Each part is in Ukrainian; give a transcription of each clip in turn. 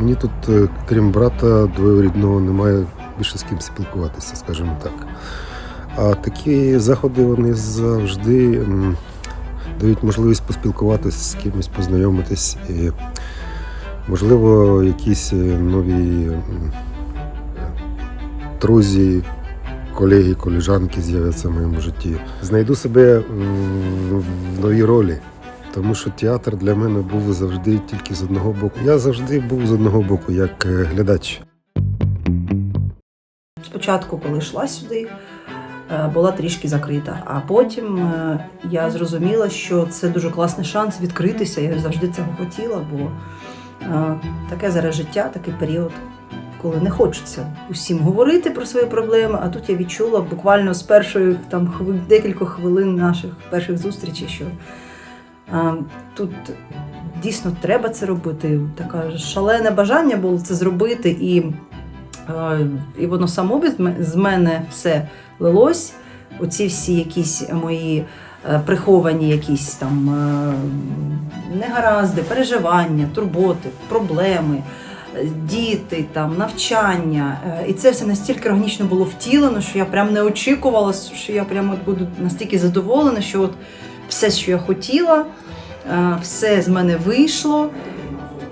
Мені тут, е, крім брата двоюрідного, немає більше з ким спілкуватися, скажімо так. А такі заходи вони завжди дають можливість поспілкуватися з кимось, познайомитись і, можливо, якісь е, нові друзі, колеги, коліжанки з'являться в моєму житті. Знайду себе в новій ролі. Тому що театр для мене був завжди тільки з одного боку. Я завжди був з одного боку, як е, глядач. Спочатку, коли йшла сюди, е, була трішки закрита, а потім е, я зрозуміла, що це дуже класний шанс відкритися. Я завжди цього хотіла, бо таке зараз життя, такий період, коли не хочеться усім говорити про свої проблеми. А тут я відчула буквально з першої там декілька хвилин наших перших зустрічей, що тут дійсно треба це робити. Таке шалене бажання було це зробити і. І воно само з мене все лилось. Оці всі якісь мої е, приховані якісь там е, негаразди, переживання, турботи, проблеми, е, діти, там, навчання. І це все настільки органічно було втілено, що я прям не очікувала, що я прям от буду настільки задоволена, що от все, що я хотіла, е, все з мене вийшло.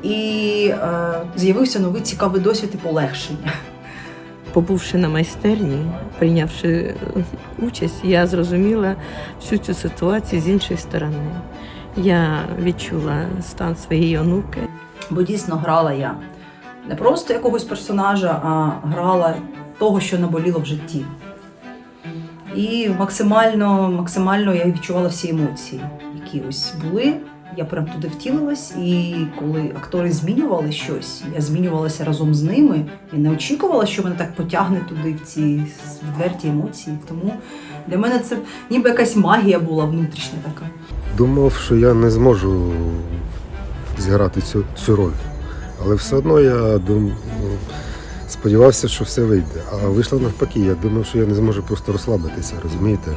І е, з'явився новий цікавий досвід і полегшення. Побувши на майстерні, прийнявши участь, я зрозуміла всю цю ситуацію з іншої сторони. Я відчула стан своєї онуки. Бо дійсно грала я не просто якогось персонажа, а грала того, що наболіло в житті. І максимально, максимально я відчувала всі емоції, які ось були. Я прям туди втілилась, і коли актори змінювали щось, я змінювалася разом з ними. Я не очікувала, що мене так потягне туди в ці відверті емоції. Тому для мене це ніби якась магія була внутрішня така. Думав, що я не зможу зіграти цю, цю роль. Але все одно я дум, сподівався, що все вийде. А вийшло навпаки. Я думав, що я не зможу просто розслабитися, розумієте?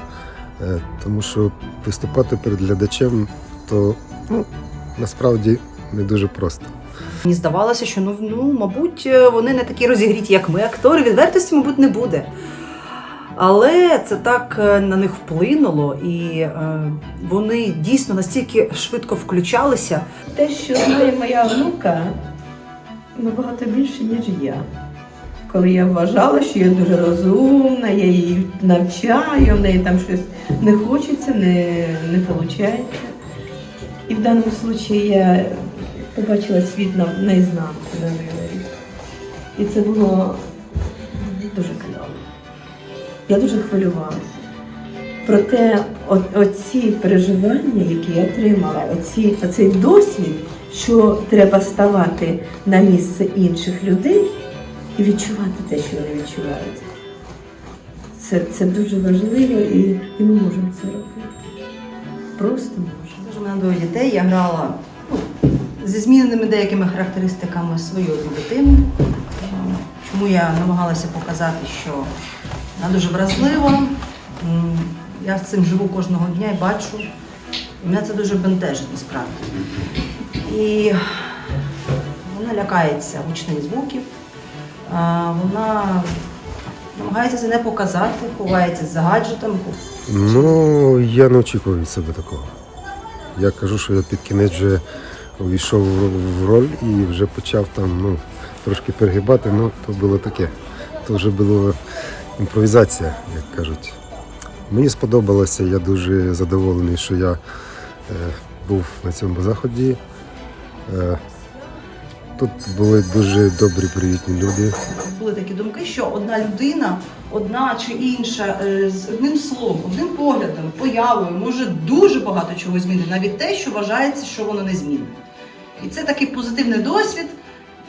Е, Тому що виступати перед глядачем, то ну, насправді не дуже просто. Мені здавалося, що ну, ну, мабуть, вони не такі розігріті, як ми. Актори відвертості, мабуть, не буде. Але це так е, на них вплинуло, і е, вони дійсно настільки швидко включалися. Те, що знає моя онука, набагато більше, ніж я. Коли я вважала, що я дуже розумна, я її навчаю, в неї там щось не хочеться, не, не виходить. І в даному випадку я побачила світ на наізнанку, на виворі. І це було дуже кльово. Я дуже хвилювалася. Проте от, оці переживання, які я отримала, оці, оцей досвід, що треба ставати на місце інших людей і відчувати те, що вони відчувають. Це, це дуже важливо і, і ми можемо це робити. Просто можемо. Мене двоє дітей. Я грала ну, зі зміненими деякими характеристиками свою дитину. Чому я намагалася показати, що вона дуже вразлива. Я з цим живу кожного дня і бачу. І мене це дуже бентежить насправді. І вона лякається гучних звуків. Вона намагається це не показати, ховається за гаджетами, Ну, я не очікував від себе такого. Я кажу, що я під кінець вже увійшов в- роль і вже почав там ну, трошки перегибати, ну то було таке. То вже була імпровізація, як кажуть. Мені сподобалося, я дуже задоволений, що я е, був на цьому заході. Е, тут були дуже добрі, привітні люди. були такі думки, що одна людина, одна чи інша, е, з одним словом, одним поглядом, появою може дуже багато чого змінити, навіть те, що вважається, що воно не змінить. І це такий позитивний досвід.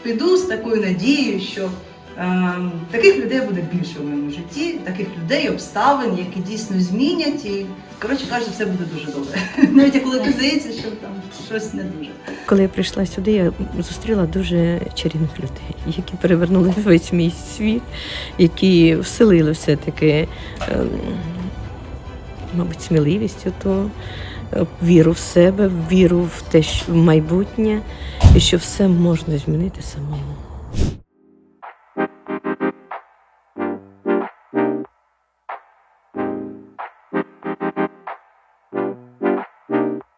Піду з такою надією, що е, таких людей буде більше в моєму житті, таких людей, обставин, які дійсно змінять. І, коротше кажучи, все буде дуже добре. Навіть коли здається, що там щось не дуже. Коли я прийшла сюди, я зустріла дуже чарівних людей, які перевернули весь мій світ, які вселили все-таки, ем, мабуть, сміливістю, то е, віру в себе, віру в те, що в майбутнє, і що все можна змінити самому.